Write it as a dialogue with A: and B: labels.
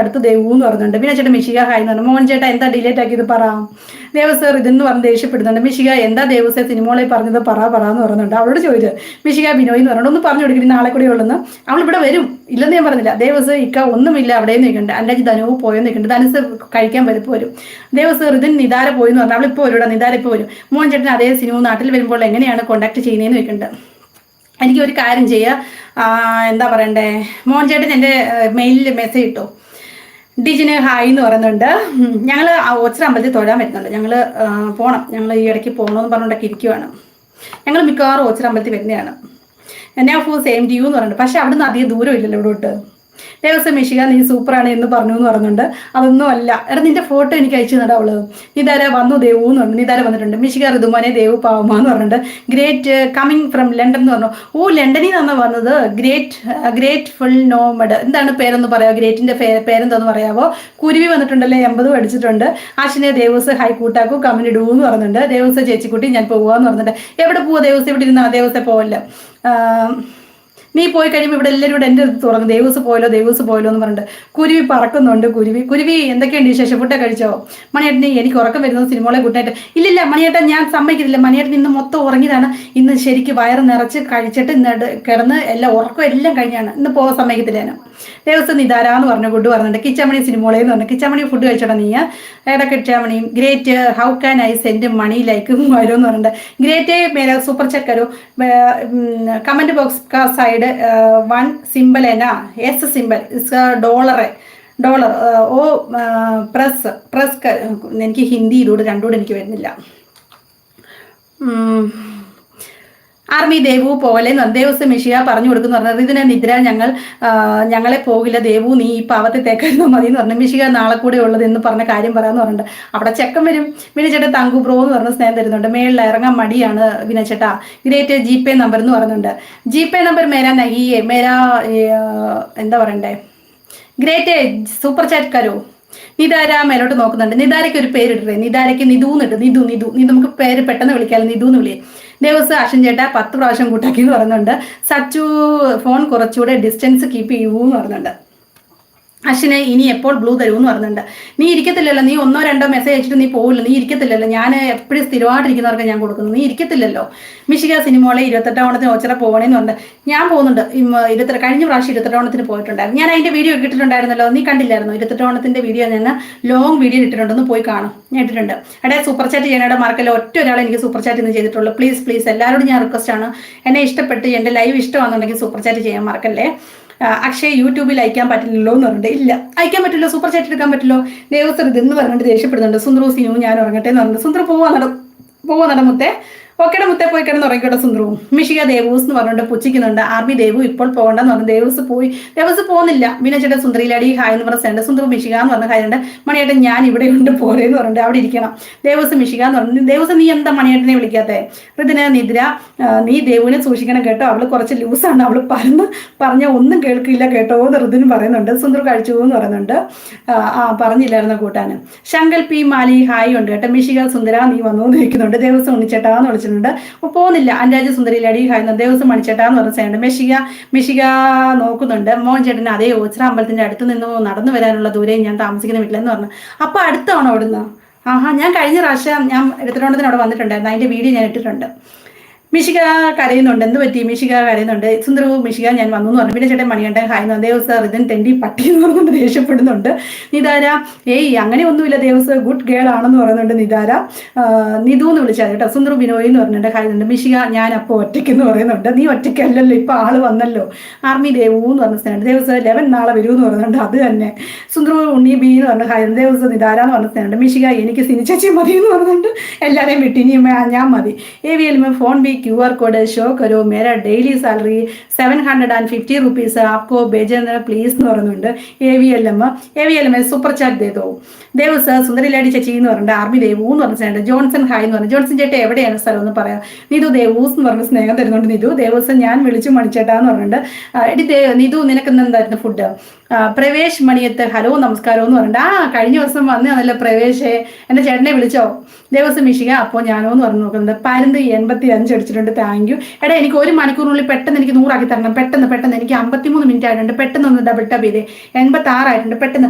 A: അടുത്ത് ദേവു എന്ന് പറഞ്ഞിട്ടുണ്ട്. പിന്നെ ചേട്ടൻ മിഷിക ഹായ് എന്ന് പറഞ്ഞു. മോഹൻ ചേട്ടാ എന്താ ഡിലേറ്റ് ആക്കിയത് പറ. ദേവ സർ ഇതെന്ന് പറഞ്ഞ് ദേഷ്യപ്പെടുന്നുണ്ട്. മിഷിക എന്താ ദേവസെ സിനിമകളെ പറഞ്ഞത് പറ പറ എന്ന് പറയുന്നുണ്ട് അവളോട് ചോദിച്ചത് മിഷിക ബിനോയ് എന്ന് പറഞ്ഞു ഒന്ന് പറഞ്ഞു കൊടുക്കണി നാളെ കൂടി ഉള്ളെന്ന്. അവൾ ഇവിടെ വരും. ഇല്ലെന്ന് ഞാൻ പറഞ്ഞില്ല. ദേവസ് ഇക്ക ഒന്നുമില്ല അവിടെ നിൽക്കുന്നുണ്ട് അല്ലെങ്കിൽ ധനുവ് പോയെന്ന് നിൽക്കുന്നുണ്ട് ധനുസ് കഴിക്കാൻ വരുപ്പ് വരും ദേവസ് ഇതിന് നിതാര പോയി എന്ന് പറഞ്ഞു. അവളിപ്പോൾ വരും നിതാര ഇപ്പോൾ വരും. മോഹൻ ചേട്ടൻ അതേ സിനിമ നാട്ടിൽ വരുമ്പോൾ എങ്ങനെയാണ് കോണ്ടാക്ട് ചെയ്യുന്നതെന്ന് വെക്കുന്നുണ്ട് എനിക്ക് ഒരു കാര്യം ചെയ്യുക എന്താ പറയണ്ടേ? മോഹൻ ചേട്ടൻ എന്റെ മെയിലിൽ മെസ്സേജ് ഇട്ടു. ഡിജിന് ഹായ് എന്ന് പറയുന്നുണ്ട്. ഞങ്ങൾ ഒച്ചറ അമ്പലത്തിൽ തൊഴാൻ വരുന്നുണ്ട്. ഞങ്ങൾ പോകണം ഞങ്ങൾ ഈ ഇടയ്ക്ക് പോകണമെന്ന് പറഞ്ഞുകൊണ്ടൊക്കെ ഇരിക്കുവാണ്. ഞങ്ങൾ മിക്കവാറും ഒച്ചറ അമ്പലത്തിൽ വരുന്നതാണ്. എന്നെ ഫുൾ സെയിം ഡ്യൂ എന്ന് പറയുന്നുണ്ട്. പക്ഷെ അവിടുന്ന് അധികം ദൂരം ഇല്ലല്ലോ ഇവിടോട്ട്. ദേവസ്വം മിഷിക നീ സൂപ്പറാണ് എന്ന് പറഞ്ഞു എന്ന് പറഞ്ഞുണ്ട് അതൊന്നും അല്ല. എടാ നിന്റെ ഫോട്ടോ എനിക്ക് അയച്ചു തന്നിട്ട് അവൾ. നിതാര വന്നു ദേവു എന്ന് പറഞ്ഞു. നിതാര വന്നിട്ടുണ്ട്? മിഷിക ഋതുമോനെ ദേവു പാവമ എന്ന് പറഞ്ഞിട്ടുണ്ട് ഗ്രേറ്റ് കമ്മിങ് ഫ്രം ലണ്ടൻ എന്ന് പറഞ്ഞു. ഓ ലണ്ടനിൽ നിന്നാണ് വന്നത്? ഗ്രേറ്റ് ഗ്രേറ്റ് ഫുൾ നോമഡ് എന്താണ് പേരെന്ന് പറയാമോ ഗ്രേറ്റിന്റെ പേരെന്താന്ന് പറയാവോ? കുരുവി വന്നിട്ടുണ്ടല്ലേ? എൺപത് അടിച്ചിട്ടുണ്ട് ആശിനെ ദേവസ് ഹൈ കൂട്ടാക്കൂ കമന്റ് ഇടൂ എന്ന് പറഞ്ഞിട്ടുണ്ട് ദേവസ് ചേച്ചിക്കുട്ടി ഞാൻ പോവാന്ന് പറഞ്ഞിട്ടുണ്ട് എവിടെ പോവാ ദേവസ്? ഇവിടെ ഇരുന്നാ? ദേവസെ പോവല്ല? നീ പോയി കഴിയുമ്പോൾ ഇവിടെ എല്ലാവരും എന്റെ അടുത്ത് തുറങ്ങും ദേവസ് പോയല്ലോ ദേവസ് പോയല്ലോ എന്ന് പറഞ്ഞിട്ട് കുരുവി പറക്കുന്നുണ്ട് കുരുവി. കുരുവി എന്തൊക്കെയുണ്ട് വിശേഷം? ഫുഡ് കഴിച്ചോ? മണിയേട്ടനെ എനിക്ക് ഉറക്കം വരുന്നത് സിനിമകളെ കൂട്ടായിട്ട് ഇല്ലില്ല മണിയേട്ടൻ ഞാൻ സമ്മതിക്കുന്നില്ല മണിയേട്ടൻ ഇന്ന് മൊത്തം ഉറങ്ങിയതാണ്. ഇന്ന് ശരിക്ക് വയറ് നിറച്ച് കഴിച്ചിട്ട് ഇന്ന് കിടന്ന് എല്ലാം ഉറക്കം എല്ലാം കഴിഞ്ഞാണ്. ഇന്ന് പോകാൻ സമ്മതിക്കത്തില്ല ഞാൻ. ദേവസ്വം നിതാര എന്ന് പറഞ്ഞു ഫുഡ് പറഞ്ഞിട്ട്. കിച്ചമണി സിനിമകളെ എന്ന് പറഞ്ഞു. കിച്ചമണി ഫുഡ് കഴിച്ചോടാ നീ ഏടാ Kichamani? Great how can I send money like വരും എന്ന് പറഞ്ഞിട്ട്. ഗ്രേറ്റ് മേലെ സൂപ്പർ ചെക്ക് കരു. കമന്റ് ബോക്സ് का ഇവിടെ one simple എന is simple dollar dollar oh press press എനിക്ക് ഹിന്ദിയിലൂടെ രണ്ടുകൂടെ എനിക്ക് വരുന്നില്ല. ആർമി ദേവു പോലെ ദേവസ്വം മിഷിയ പറഞ്ഞു കൊടുക്കുന്നു. പറഞ്ഞത് ഇതിനെ നിദ്ര ഞങ്ങൾ ഞങ്ങളെ പോകില്ല. ദേവു നീ ഈ പാവത്തെ തേക്കായിരുന്നു മതി എന്ന് പറഞ്ഞു. മിഷിക നാളെ കൂടെ ഉള്ളത് എന്ന് പറഞ്ഞ കാര്യം പറയാന്ന് പറഞ്ഞിട്ട് അവിടെ ചെക്കൻ വരും. വിനച്ചേട്ട തങ്കു ബ്രോ എന്ന് പറഞ്ഞ സ്നേഹം തരുന്നുണ്ട്. മേളിൽ ഇറങ്ങാൻ മടിയാണ് വിനച്ചേട്ട ഗ്രേറ്റ് ജി പേ നമ്പർ എന്ന് പറയുന്നുണ്ട് ജി പേ നമ്പർ മേരാ നഹിയേ മേരാ എന്താ പറയണ്ടേ? ഗ്രേറ്റ് സൂപ്പർ ചാറ്റ് കരോ? നിതാര മേലോട്ട് നോക്കുന്നുണ്ട്. നിതാരയ്ക്ക് ഒരു പേരിട്ടേ നിതാരയ്ക്ക് നിധു എന്നിട്ട് നിധു നിധു. നീ നമുക്ക് പേര് പെട്ടെന്ന് വിളിക്കാമല്ലോ നിധു എന്ന് വിളിയേ ദേവസ് അശ്വൻ ചേട്ടാ പത്ത് പ്രാവശ്യം കൂട്ടാക്കി എന്ന് പറയുന്നുണ്ട് സച്ചു ഫോൺ കുറച്ചുകൂടെ ഡിസ്റ്റൻസ് കീപ്പ് ചെയ്യൂ എന്ന് പറയുന്നുണ്ട് അശ്വിനെ ഇനി എപ്പോൾ ബ്ലൂ തരൂ എന്ന് പറയുന്നുണ്ട് നീ ഇരിക്കത്തില്ലല്ലോ നീ ഒന്നോ രണ്ടോ മെസ്സേജ് അയച്ചിട്ട് നീ പോവില്ല. നീ ഇരിക്കത്തില്ലല്ലോ. ഞാൻ എപ്പോഴും സ്ഥിരമായിട്ടിരിക്കുന്നവർക്ക് ഞാൻ കൊടുക്കുന്നു. നീ ഇരിക്കത്തില്ലല്ലോ. മിഷിക സിനിമകളെ ഇരുപത്തെട്ടാം ഓണത്തിന് ഒച്ചറ പോകണേന്ന് പറഞ്ഞിട്ട് ഞാൻ പോകുന്നുണ്ട്. ഇരുപത്തെട്ട് ഇരുപത്തി കഴിഞ്ഞ പ്രാവശ്യം ഇരുപത്തെട്ട് ഓണത്തിന് പോയിട്ടുണ്ടായിരുന്നു. ഞാൻ അതിന്റെ വീഡിയോ ഇട്ടിട്ടുണ്ടായിരുന്നല്ലോ. നീ കണ്ടില്ലായിരുന്നു? ഇരുപത്തെട്ട് ഓണത്തിന്റെ വീഡിയോ ഞാൻ ലോങ് വീഡിയോ ഇട്ടിട്ടുണ്ടെന്ന് പോയി കാണും. ഞാൻ ഇട്ടിട്ടുണ്ട്. എടേ സൂപ്പർ ചാറ്റ് ചെയ്യാനായിട്ട് മാർക്കല്ല ഒറ്റ ഒരാൾ എനിക്ക് സൂപ്പർ ചാറ്റ് ഇന്ന് ചെയ്തിട്ടുള്ളൂ. പ്ലീസ് പ്ലീസ് എല്ലാവരോടും ഞാൻ റിക്വസ്റ്റ് ആണ്. എന്നെ ഇഷ്ടപ്പെട്ട് എന്റെ ലൈവ് ഇഷ്ടമാണെന്നുണ്ടെങ്കിൽ സൂപ്പർ ചാറ്റ് ചെയ്യാൻ മറക്കല്ലേ? അക്ഷയ് യൂട്യൂബിൽ അയക്കാൻ പറ്റില്ലല്ലോ എന്ന് പറഞ്ഞിട്ട് ഇല്ല. അയക്കാൻ പറ്റില്ലോ സൂപ്പർ ചാറ്റ് എടുക്കാൻ പറ്റില്ലോ. ഇത് ഇതെന്ന് പറഞ്ഞിട്ട് ദേഷ്യപ്പെടുന്നുണ്ട്. സുന്ദറു സിനു ഞാൻ ഉറങ്ങട്ടെ എന്ന് പറഞ്ഞിട്ട് സുന്ദർ പോവാ നട പോവാ നടമുത്തെ ഓക്കേടെ മുത്തേ പോയി കിടന്ന് ഉറങ്ങിക്കോട്ടെ സുന്ദറും മിഷിക ദേവൂസ് എന്ന് പറഞ്ഞിട്ട് പുച്ഛിക്കുന്നുണ്ട്. ആർമി ദേവു ഇപ്പോൾ പോകണ്ടെന്ന് പറഞ്ഞു. ദേവസ് പോയി. ദേവസ് പോകുന്നില്ല മീനച്ചേട്ടൻ സുന്ദരിലാടി ഹായ് എന്ന് പറഞ്ഞ സുന്ദർ മിഷിക എന്ന് പറഞ്ഞ കാര്യമുണ്ട്. മണിയേട്ടൻ ഞാൻ ഇവിടെ ഉണ്ട് പോരേന്ന് പറഞ്ഞിട്ട് അവിടെ ഇരിക്കണം. ദേവസ് മിഷിക എന്ന് പറഞ്ഞു. ദേവസ് നീ എന്താ മണിയേട്ടനെ വിളിക്കാത്തേ? ഋതിന് നിദ്ര നീ ദേവുവിനെ സൂക്ഷിക്കണം കേട്ടോ. അവൾ കുറച്ച് ലൂസാണ് അവൾ പറഞ്ഞ് പറഞ്ഞ ഒന്നും കേൾക്കില്ല കേട്ടോ എന്ന് ഋതിന് പറയുന്നുണ്ട്. സുന്ദർ കഴിച്ചു എന്ന് പറയുന്നുണ്ട്. ആ, പറഞ്ഞില്ലായിരുന്നു കൂട്ടാന്. ശങ്കൽ പി മാലി ഹായ് ഉണ്ട് കേട്ടോ. മിഷിക സുന്ദര നീ വന്നു എന്ന് ദേവസ് ദേവസ്വം ഉണ്ണിച്ചേട്ടാ എന്ന് വിളിച്ചിട്ടുണ്ട്. അപ്പോൾ പോകുന്നില്ല. അൻരാജ സുന്ദരിയിലടി ഹായ് എന്ന് ദേവസ്വം മണിച്ചേട്ടാ എന്ന് പറഞ്ഞ സേണ്ട് മെഷിക മെഷിക നോക്കുന്നുണ്ട്. മോഹൻ ചേട്ടൻ അതേ ഓച്ചിറ അമ്പലത്തിന്റെ അടുത്ത് നിന്ന് നടന്നു വരാനുള്ള ദൂരെ ഞാൻ താമസിക്കുന്ന വീട്ടിലെന്ന് പറഞ്ഞു. അപ്പൊ അടുത്താണോ അവിടുന്ന്? ആഹാ ഞാൻ കഴിഞ്ഞ പ്രാവശ്യം ഞാൻ എടുത്തിട്ടുണ്ടെന്ന് അവിടെ വന്നിട്ടുണ്ടായിരുന്നു. അതിന്റെ വീഡിയോ ഞാൻ ഇട്ടിട്ടുണ്ട്. മിഷിക കരയുന്നുണ്ട്. എന്ത് പറ്റി? മിഷിക കരയുന്നുണ്ട്. സുന്ദർ മിഷിക ഞാൻ വന്നു എന്ന് പറഞ്ഞു. പിന്നെ ചേട്ടൻ മണിയണ്ട ഹായ് എന്ന് ഇതൻ തെണ്ടി പട്ടി എന്ന് പറഞ്ഞുകൊണ്ട് ദേഷ്യപ്പെടുന്നുണ്ട്. നിതാര ഏയ് അങ്ങനെ ഒന്നുമില്ല ദേവസ് ഗുഡ് ഗേൾ ആണെന്ന് പറയുന്നുണ്ട് നിതാര. നിതു എന്ന് വിളിച്ചാൽ കേട്ടോ. സുന്ദർ ബിനോയ് എന്ന് പറഞ്ഞിട്ട് ഹായ് ഉണ്ട് മിഷിക ഞാൻ അപ്പോൾ ഒറ്റയ്ക്ക് എന്ന് പറയുന്നുണ്ട്. നീ ഒറ്റയ്ക്കല്ലല്ലോ. ഇപ്പൊ ആൾ വന്നല്ലോ. ആർമി ദേവു എന്ന് പറഞ്ഞ സ്നേഹം ദേവസ് ലെവൻ നാളെ വരൂ എന്ന് പറയുന്നുണ്ട് അത് തന്നെ. സുന്ദർ ഉണ്ണി ബി എന്ന് പറഞ്ഞ ഹായ് ദേവസ് നിതാര എന്ന് പറഞ്ഞ സ്നേഹം മിഷിക എനിക്ക് സിനിച്ചി മതി എന്ന് പറഞ്ഞിട്ട് എല്ലാവരെയും വിട്ടിനിയും ഞാൻ മതി. A V L phone B Q R code show करो मेरा daily salary seven hundred and fifty rupees Apco ബേജൻ please എന്ന് പറയുന്നുണ്ട് A V L M A V L M super chat ചെയ്തോ ദേവ് സർ സുന്ദരി ലേഡി ചേച്ചി എന്ന് പറഞ്ഞിട്ട് ആർമി ദേവു എന്ന് പറഞ്ഞിട്ടുണ്ട് ജോൺസൺ ഹായ് എന്ന് പറഞ്ഞു ജോൺസൺ ചേട്ടൻ എവിടെയാണ് സ്ഥലം എന്ന് പറയാം നിധു ദേവൂസ് എന്ന് പറഞ്ഞ സ്നേഹം തരുന്നുണ്ട് നിധു ദേവൂസ് ഞാൻ വിളിച്ചു മണിച്ചേട്ടാ എന്ന് പറഞ്ഞിട്ട് ആ, എടി ദേ- നിധു നിനക്ക് ഇന്ന് എന്തായിരുന്നു ഫുഡ് പ്രവേശ് മണിയത്ത് ഹലോ നമസ്കാരം എന്ന് പറഞ്ഞിട്ട് ആ കഴിഞ്ഞ ദിവസം വന്നതല്ല പ്രവേശേ എന്റെ ചേട്ടനെ വിളിച്ചോ ദേവസ്വം മിഷിക അപ്പോൾ ഞാനോ എന്ന് പറഞ്ഞു നോക്കുന്നുണ്ട് പരുന്ത് എൺപത്തി അഞ്ച് അടിച്ചിട്ടുണ്ട് വെച്ചിട്ടുണ്ട് താങ്ക് യു എടാ എനിക്ക് ഒരു മണിക്കൂറിനുള്ളിൽ പെട്ടെന്ന് എനിക്ക് നൂറാക്കി തരണം. പെട്ടെന്ന് പെട്ടെന്ന് എനിക്ക് അമ്പത്തിമൂന്ന് മിനിറ്റ് ആയിട്ടുണ്ട്. പെട്ടെന്ന് ഒന്ന് ഡബിൾ ടബ് ചെയ്തേ. എൺപത്തി ആറായിട്ടുണ്ട് പെട്ടെന്ന്